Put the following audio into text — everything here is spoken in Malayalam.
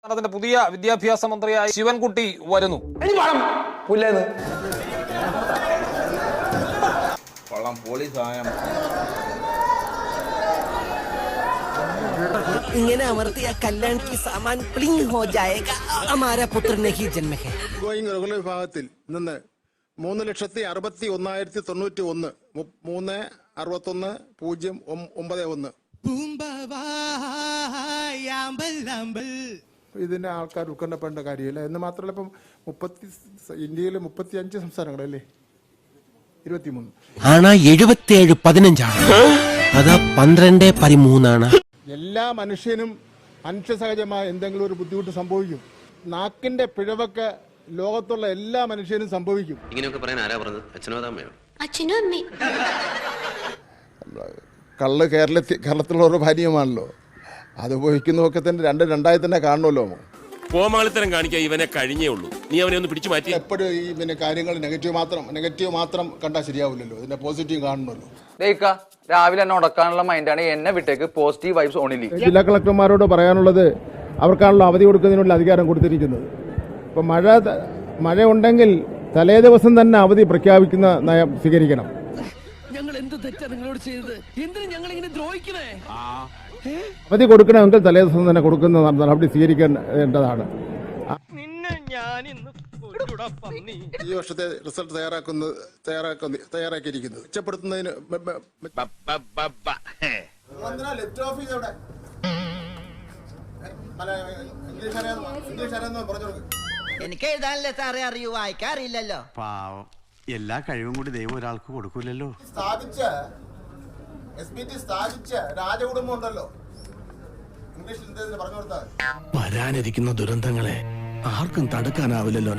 സംസ്ഥാനത്തിന്റെ പുതിയ വിദ്യാഭ്യാസ മന്ത്രിയായി ശിവൻകുട്ടി വരുന്നു. ഇങ്ങനെ അമർത്തിയ കല്യാൺ കി സാമാൻ പ്ലിങ് ഹോ ജായേഗ. പുത്രനെ ഹി ജന്മ വിഭാഗത്തിൽ നിന്ന് മൂന്ന് ലക്ഷത്തി അറുപത്തി ഒന്നായിരത്തി തൊണ്ണൂറ്റി ഒന്ന് മൂന്ന് അറുപത്തി ഒന്ന് പൂജ്യം ഒമ്പത് ഒന്ന്. ഇതിന്റെ ആൾക്കാർ ഉൾക്കൊണ്ടപ്പെടേണ്ട കാര്യമില്ല. എന്ന് മാത്രമല്ല ഇപ്പം മുപ്പത്തി ഇന്ത്യയിൽ മുപ്പത്തി അഞ്ച് സംസ്ഥാനങ്ങളല്ലേ? ഇരുപത്തിമൂന്ന്. ആണാ എഴുപത്തിയേഴ് പതിനഞ്ചാണ്. അതാ പന്ത്രണ്ട് പതിമൂന്നാണ്. എല്ലാ മനുഷ്യനും മനുഷ്യസഹജമായ എന്തെങ്കിലും ഒരു ബുദ്ധിമുട്ട് സംഭവിക്കും. നാക്കിന്റെ പിഴവൊക്കെ ലോകത്തുള്ള എല്ലാ മനുഷ്യനും സംഭവിക്കും. ഇങ്ങനെയൊക്കെ പറയാൻ ആരാ പറഞ്ഞത്? അച്ഛനോ അമ്മയോ? അച്ഛനും അമ്മയും. കള്ള് കേരളത്തിൽ കേരളത്തിലുള്ള ഒരു ഭാര്യമാണല്ലോ. അത് ഉപയോഗിക്കുന്നതൊക്കെ തന്നെ രണ്ട് രണ്ടായി തന്നെ കാണണമല്ലോ കോമാളിത്തരം കാണിക്കാൻ ഇവനെ കഴിഞ്ഞേ ഉള്ളൂ. നീ അവനെ ഒന്ന് പിടിച്ചു മാറ്റി. എപ്പോഴും ഈ പിന്നെ കാര്യങ്ങൾ നെഗറ്റീവ് മാത്രം നെഗറ്റീവ് മാത്രം കണ്ടാൽ ശരിയാവില്ലല്ലോ. ഇതിന്റെ പോസിറ്റീവ് കാണണമല്ലോ. രാവിലെ എന്നെ ഉടക്കാനുള്ള മൈൻഡാണ് എന്നെ വിട്ടേക്ക് പോസിറ്റീവ് വൈബ്സ് ഓണിലി ജില്ലാ കളക്ടർമാരോട് പറയാനുള്ളത് അവർക്കാണല്ലോ അവധി കൊടുക്കുന്നതിനുള്ള അധികാരം കൊടുത്തിരിക്കുന്നത്. ഇപ്പം മഴ മഴ ഉണ്ടെങ്കിൽ തലേ ദിവസം തന്നെ അവധി പ്രഖ്യാപിക്കുന്ന നയം സ്വീകരിക്കണം. ഞങ്ങൾ എന്ത് തെറ്റാ നിങ്ങളോട് ചെയ്തത്? എന്തിനു ഞങ്ങൾ ഇങ്ങനെ ദ്രോഹിക്കണേ അവധി കൊടുക്കണമെങ്കിൽ തലേ ദിവസം തന്നെ കൊടുക്കുന്ന നടപടി സ്വീകരിക്കേണ്ടതാണ്. ഈ വർഷത്തെ റിസൾട്ട് തയ്യാറാക്കുന്നത് തയ്യാറാക്കുന്ന തയ്യാറാക്കിയിരിക്കുന്നത് മെച്ചപ്പെടുത്തുന്നതിന്. എനിക്ക് എഴുതാനല്ലേ സാറേ അറിയൂ? വായിക്കാറില്ലല്ലോ. പാവം. എല്ലാ കഴിവും കൂടി ദൈവം ഒരാൾക്ക് കൊടുക്കൂലല്ലോ. സ്ഥാപിച്ച എസ് പി ടി സ്ഥാപിച്ച രാജകുടുംബം ഉണ്ടല്ലോ. ഇംഗ്ലീഷിൽ പറഞ്ഞു കൊടുത്താൽ. വരാനിരിക്കുന്ന ദുരന്തങ്ങളെ ആർക്കും തടുക്കാനാവില്ലല്ലോ